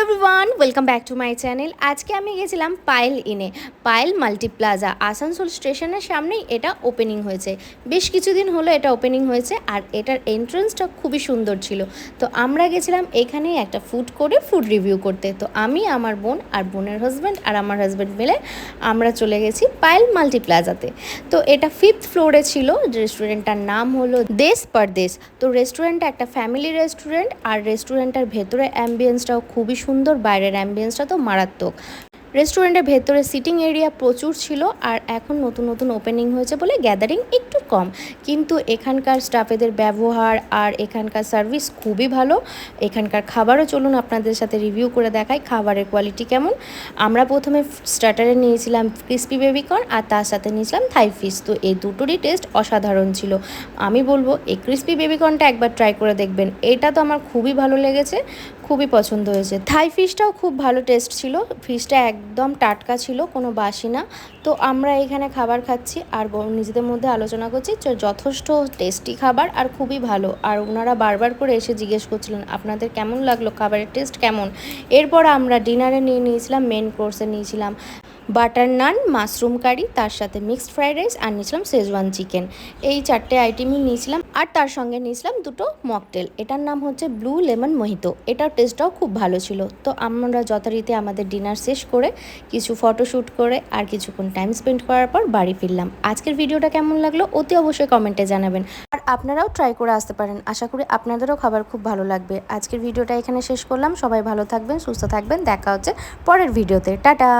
every everyone welcome back to my channel আজকে আমি গেছিলাম পায়েল ইনে। পায়েল মাল্টি প্লাজা আসানসোল স্টেশনের সামনেই এটা ওপেনিং হয়েছে। বেশ কিছুদিন হলো এটা ওপেনিং হয়েছে আর এটার এন্ট্রান্সটা খুবই সুন্দর ছিল। তো আমরা গেছিলাম এখানেই একটা ফুড করে ফুড রিভিউ করতে। তো আমি, আমার বোন আর বোনের হাজব্যান্ড আর আমার হাজব্যান্ড মিলে আমরা চলে গেছি পায়েল মাল্টি প্লাজাতে তো এটা ফিফথ ফ্লোরে ছিল রেস্টুরেন্টটার নাম হলো দেশ পরদেশ। তো রেস্টুরেন্টটা একটা ফ্যামিলি রেস্টুরেন্ট আর রেস্টুরেন্টটার ভেতরে অ্যাম্বিয়েন্সটাও খুবই সুন্দর বাইরের অ্যাম্বিয়েন্সটা তো মারাত্মক। রেস্টুরেন্টের ভেতরে সিটিং এরিয়া প্রচুর ছিল আর এখন নতুন নতুন ওপেনিং হয়েছে বলে গ্যাদারিং একটু কম। কিন্তু এখানকার স্টাফেদের ব্যবহার আর এখানকার সার্ভিস খুবই ভালো। এখানকার খাবারও চলুন আপনাদের সাথে রিভিউ করে দেখাই খাবারের কোয়ালিটি কেমন। আমরা প্রথমে স্টার্টারে নিয়েছিলাম ক্রিস্পি বেবিকর্ন আর তার সাথে নিয়েছিলাম থাই ফিশ তো এই দুটোরই টেস্ট অসাধারণ ছিল। আমি বলব এই ক্রিস্পি বেবিকর্নটা একবার ট্রাই করে দেখবেন। এটা তো আমার খুবই ভালো লেগেছে। খুবই পছন্দ হয়েছে। থাই ফিশটাও খুব ভালো টেস্ট ছিল। ফিশটা একদম টাটকা ছিল, কোনো বাসি না। তো আমরা এখানে খাবার খাচ্ছি আর নিজেদের মধ্যে আলোচনা করছি যথেষ্ট টেস্টি খাবার আর খুবই ভালো। আর ওনারা বারবার করে এসে জিজ্ঞেস করছিলেন, আপনাদের কেমন লাগল? খাবারের টেস্ট কেমন? এরপর আমরা ডিনারে নিয়ে নিয়েছিলাম মেন কোর্সে নিয়েছিলাম। বাটার নান, মাশরুম কারি, তার সাথে মিক্সড ফ্রাইড রাইস আর নিয়েছিলাম শেজওয়ান চিকেন। এই চারটে আইটেমই নিয়েছিলাম আর তার সঙ্গে নিয়েছিলাম দুটো মকটেল এটার নাম হচ্ছে ব্লু লেমন মোহিতো এটার টেস্টটাও খুব ভালো ছিল। তো আমরা যথারীতি আমাদের ডিনার শেষ করে কিছু ফটোশ্যুট করে আর কিছুক্ষণ টাইম স্পেন্ড করার পর বাড়ি ফিরলাম। আজকের ভিডিওটা কেমন লাগল অতি অবশ্যই কমেন্টে জানাবেন। আর আপনারাও ট্রাই করে আসতে পারেন। আশা করি আপনাদেরও খাবার খুব ভালো লাগবে। আজকের ভিডিওটা এখানে শেষ করলাম। সবাই ভালো থাকবেন, সুস্থ থাকবেন। দেখা হচ্ছে পরের ভিডিওতে টাটা!